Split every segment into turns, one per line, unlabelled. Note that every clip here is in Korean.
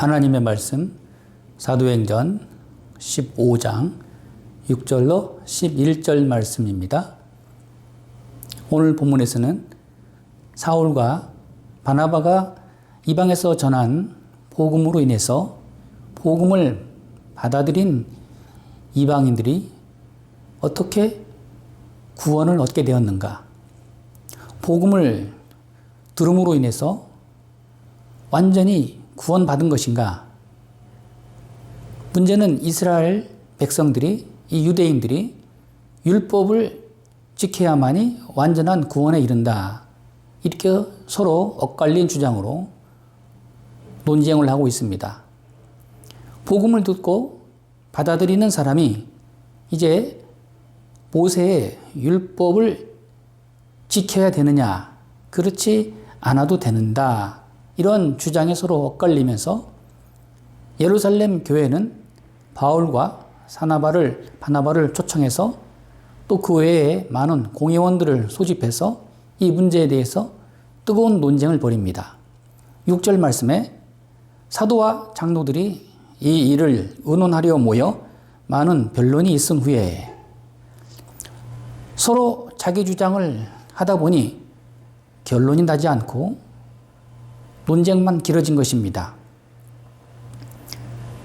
하나님의 말씀 사도행전 15장 6절로 11절 말씀입니다. 오늘 본문에서는 사울과 바나바가 이방에서 전한 복음으로 인해서 복음을 받아들인 이방인들이 어떻게 구원을 얻게 되었는가? 복음을 들음으로 인해서 완전히 구원받은 것인가? 문제는 이스라엘 백성들이, 이 유대인들이 율법을 지켜야만이 완전한 구원에 이른다. 이렇게 서로 엇갈린 주장으로 논쟁을 하고 있습니다. 복음을 듣고 받아들이는 사람이 이제 모세의 율법을 지켜야 되느냐, 그렇지 않아도 되는다. 이런 주장에 서로 엇갈리면서 예루살렘 교회는 바울과 사나바를, 바나바를 초청해서 또 그 외에 많은 공회원들을 소집해서 이 문제에 대해서 뜨거운 논쟁을 벌입니다. 6절 말씀에 사도와 장로들이 이 일을 의논하려 모여 많은 변론이 있은 후에 서로 자기 주장을 하다 보니 결론이 나지 않고 논쟁만 길어진 것입니다.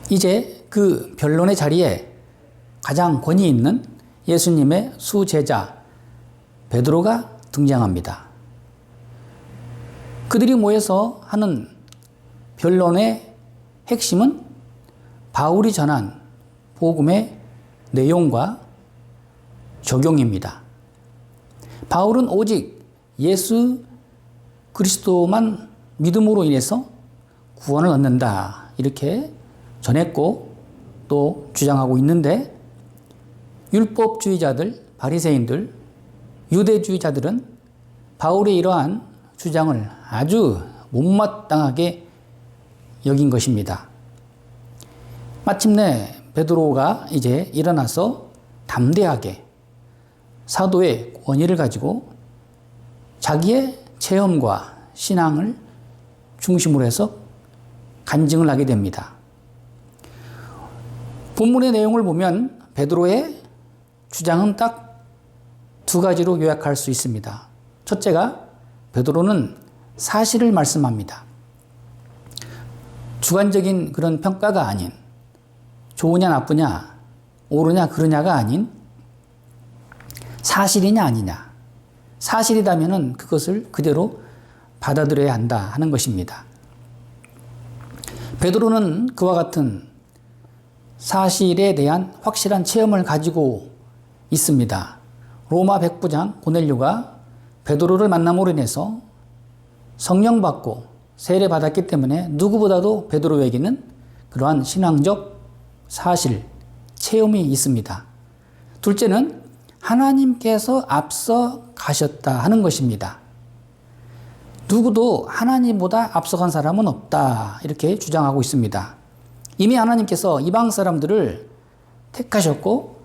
이제 그 변론의 자리에 가장 권위 있는 예수님의 수제자 베드로가 등장합니다. 그들이 모여서 하는 변론의 핵심은 바울이 전한 복음의 내용과 적용입니다. 바울은 오직 예수 그리스도만 믿음으로 인해서 구원을 얻는다. 이렇게 전했고 또 주장하고 있는데 율법주의자들, 바리새인들, 유대주의자들은 바울의 이러한 주장을 아주 못마땅하게 여긴 것입니다. 마침내 베드로가 이제 일어나서 담대하게 사도의 권위를 가지고 자기의 체험과 신앙을 중심으로 해서 간증을 하게 됩니다. 본문의 내용을 보면 베드로의 주장은 딱 두 가지로 요약할 수 있습니다. 첫째가 베드로는 사실을 말씀합니다. 주관적인 그런 평가가 아닌 좋으냐 나쁘냐 옳으냐 그르냐가 아닌 사실이냐 아니냐 사실이라면 그것을 그대로 받아들여야 한다 하는 것입니다. 베드로는 그와 같은 사실에 대한 확실한 체험을 가지고 있습니다. 로마 백부장 고넬료가 베드로를 만남으로 인해서 성령 받고 세례 받았기 때문에 누구보다도 베드로에게는 그러한 신앙적 사실, 체험이 있습니다. 둘째는 하나님께서 앞서 가셨다 하는 것입니다. 누구도 하나님보다 앞서간 사람은 없다. 이렇게 주장하고 있습니다. 이미 하나님께서 이방 사람들을 택하셨고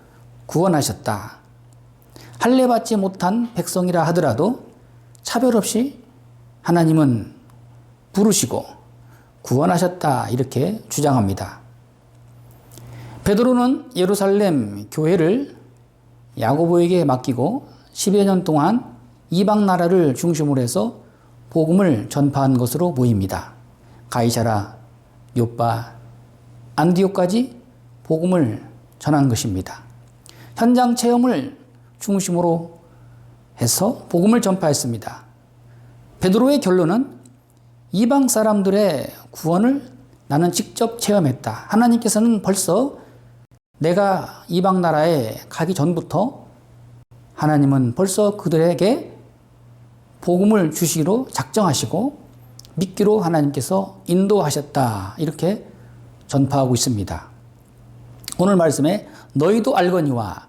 구원하셨다. 할례받지 못한 백성이라 하더라도 차별 없이 하나님은 부르시고 구원하셨다. 이렇게 주장합니다. 베드로는 예루살렘 교회를 야고보에게 맡기고 10여 년 동안 이방 나라를 중심으로 해서 복음을 전파한 것으로 보입니다. 가이사라, 요빠, 안디오까지 복음을 전한 것입니다. 현장 체험을 중심으로 해서 복음을 전파했습니다. 베드로의 결론은 이방 사람들의 구원을 나는 직접 체험했다. 하나님께서는 벌써 내가 이방 나라에 가기 전부터 하나님은 벌써 그들에게 복음을 주시기로 작정하시고 믿기로 하나님께서 인도하셨다. 이렇게 전파하고 있습니다. 오늘 말씀에 너희도 알거니와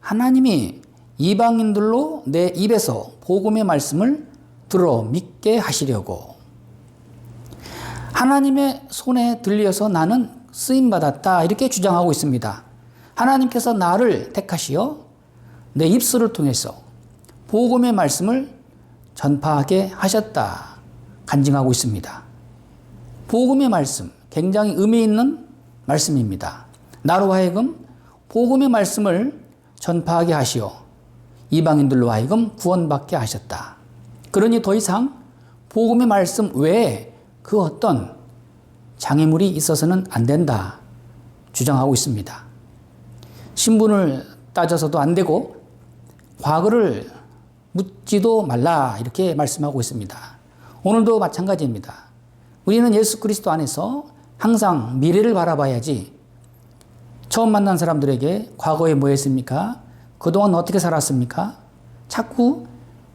하나님이 이방인들로 내 입에서 복음의 말씀을 들어 믿게 하시려고 하나님의 손에 들려서 나는 쓰임 받았다. 이렇게 주장하고 있습니다. 하나님께서 나를 택하시어 내 입술을 통해서 복음의 말씀을 전파하게 하셨다. 간증하고 있습니다. 복음의 말씀, 굉장히 의미 있는 말씀입니다. 나로 하여금 복음의 말씀을 전파하게 하시어 이방인들로 하여금 구원받게 하셨다. 그러니 더 이상 복음의 말씀 외에 그 어떤 장애물이 있어서는 안 된다. 주장하고 있습니다. 신분을 따져서도 안 되고 과거를 묻지도 말라 이렇게 말씀하고 있습니다. 오늘도 마찬가지입니다. 우리는 예수 그리스도 안에서 항상 미래를 바라봐야지 처음 만난 사람들에게 과거에 뭐 했습니까? 그동안 어떻게 살았습니까? 자꾸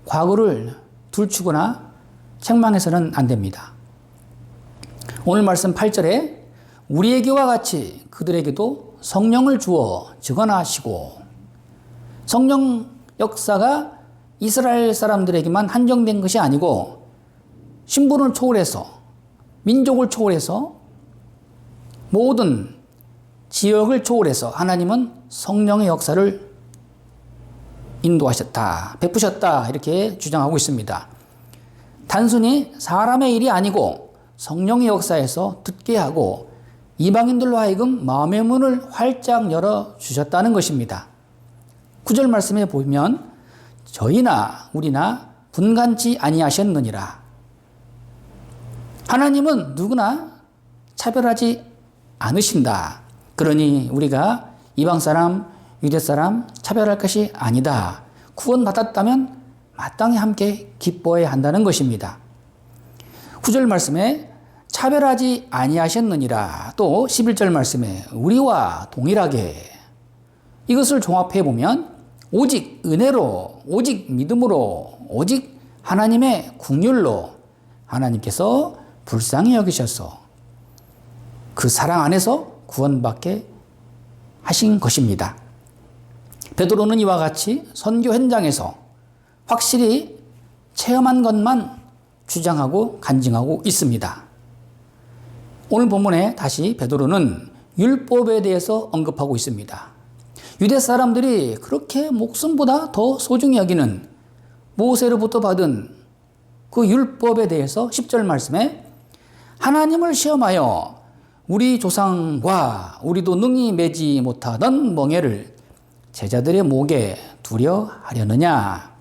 과거를 둘추거나 책망해서는 안 됩니다. 오늘 말씀 8절에 우리에게와 같이 그들에게도 성령을 주어 증언하시고 성령 역사가 이스라엘 사람들에게만 한정된 것이 아니고 신분을 초월해서 민족을 초월해서 모든 지역을 초월해서 하나님은 성령의 역사를 인도하셨다, 베푸셨다 이렇게 주장하고 있습니다. 단순히 사람의 일이 아니고 성령의 역사에서 듣게 하고 이방인들로 하여금 마음의 문을 활짝 열어 주셨다는 것입니다. 구절 말씀에 보면 저희나 우리나 분간치 아니하셨느니라. 하나님은 누구나 차별하지 않으신다. 그러니 우리가 이방 사람, 유대 사람 차별할 것이 아니다. 구원받았다면 마땅히 함께 기뻐해야 한다는 것입니다. 9절 말씀에 차별하지 아니하셨느니라. 또 11절 말씀에 우리와 동일하게 이것을 종합해 보면 오직 은혜로, 오직 믿음으로, 오직 하나님의 국률로 하나님께서 불쌍히 여기셔서 그 사랑 안에서 구원받게 하신 것입니다. 베드로는 이와 같이 선교 현장에서 확실히 체험한 것만 주장하고 간증하고 있습니다. 오늘 본문에 다시 베드로는 율법에 대해서 언급하고 있습니다. 유대 사람들이 그렇게 목숨보다 더 소중히 여기는 모세로부터 받은 그 율법에 대해서 10절 말씀에 하나님을 시험하여 우리 조상과 우리도 능히 매지 못하던 멍에를 제자들의 목에 두려 하려느냐?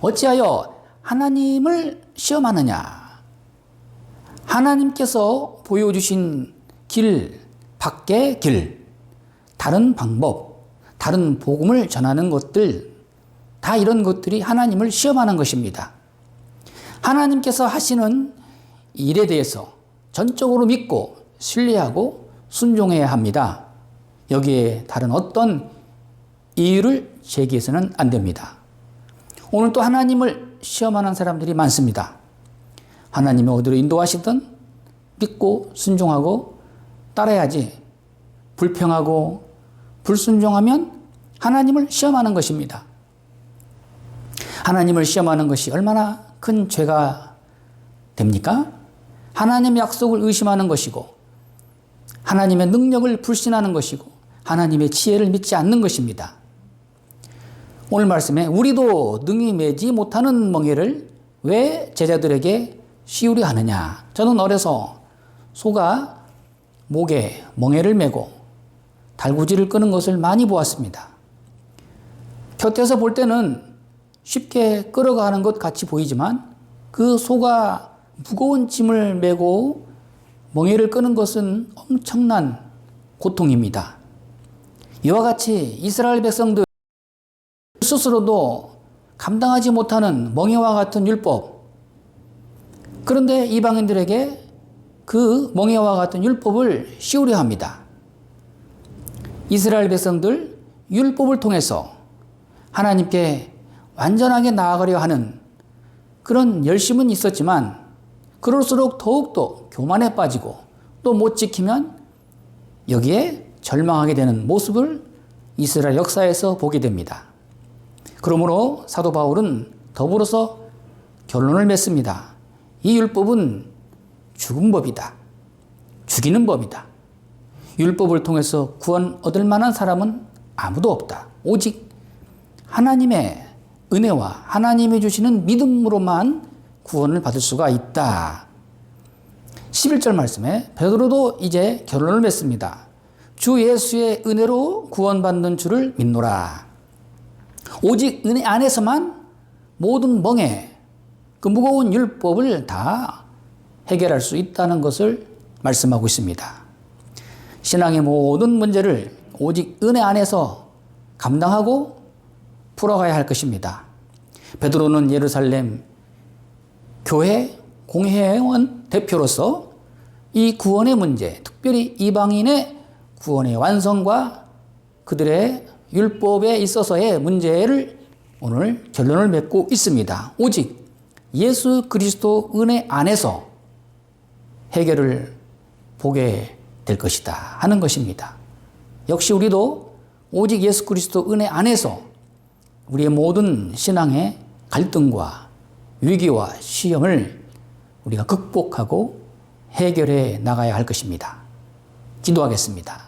어찌하여 하나님을 시험하느냐? 하나님께서 보여주신 길 밖의 길, 다른 방법, 다른 복음을 전하는 것들, 다 이런 것들이 하나님을 시험하는 것입니다. 하나님께서 하시는 일에 대해서 전적으로 믿고 신뢰하고 순종해야 합니다. 여기에 다른 어떤 이유를 제기해서는 안 됩니다. 오늘 또 하나님을 시험하는 사람들이 많습니다. 하나님이 어디로 인도하시든 믿고 순종하고 따라야지 불평하고 불순종하면 하나님을 시험하는 것입니다. 하나님을 시험하는 것이 얼마나 큰 죄가 됩니까? 하나님의 약속을 의심하는 것이고 하나님의 능력을 불신하는 것이고 하나님의 지혜를 믿지 않는 것입니다. 오늘 말씀에 우리도 능히 매지 못하는 멍에를 왜 제자들에게 씌우려 하느냐? 저는 어려서 소가 목에 멍에를 메고 달구지를 끄는 것을 많이 보았습니다. 곁에서 볼 때는 쉽게 끌어가는 것 같이 보이지만 그 소가 무거운 짐을 메고 멍에를 끄는 것은 엄청난 고통입니다. 이와 같이 이스라엘 백성들 스스로도 감당하지 못하는 멍에와 같은 율법. 그런데 이방인들에게 그 멍에와 같은 율법을 씌우려 합니다. 이스라엘 백성들 율법을 통해서 하나님께 완전하게 나아가려 하는 그런 열심은 있었지만 그럴수록 더욱더 교만에 빠지고 또 못 지키면 여기에 절망하게 되는 모습을 이스라엘 역사에서 보게 됩니다. 그러므로 사도 바울은 더불어서 결론을 맺습니다. 이 율법은 죽은 법이다. 죽이는 법이다. 율법을 통해서 구원 얻을 만한 사람은 아무도 없다. 오직 하나님의 은혜와 하나님이 주시는 믿음으로만 구원을 받을 수가 있다. 11절 말씀에 베드로도 이제 결론을 맺습니다. 주 예수의 은혜로 구원받는 줄을 믿노라. 오직 은혜 안에서만 모든 멍에 그 무거운 율법을 다 해결할 수 있다는 것을 말씀하고 있습니다. 신앙의 모든 문제를 오직 은혜 안에서 감당하고 풀어가야 할 것입니다. 베드로는 예루살렘 교회 공회원 대표로서 이 구원의 문제, 특별히 이방인의 구원의 완성과 그들의 율법에 있어서의 문제를 오늘 결론을 맺고 있습니다. 오직 예수 그리스도 은혜 안에서 해결을 보게 될 것이다 하는 것입니다. 역시 우리도 오직 예수 그리스도 은혜 안에서 우리의 모든 신앙의 갈등과 위기와 시험을 우리가 극복하고 해결해 나가야 할 것입니다. 기도하겠습니다.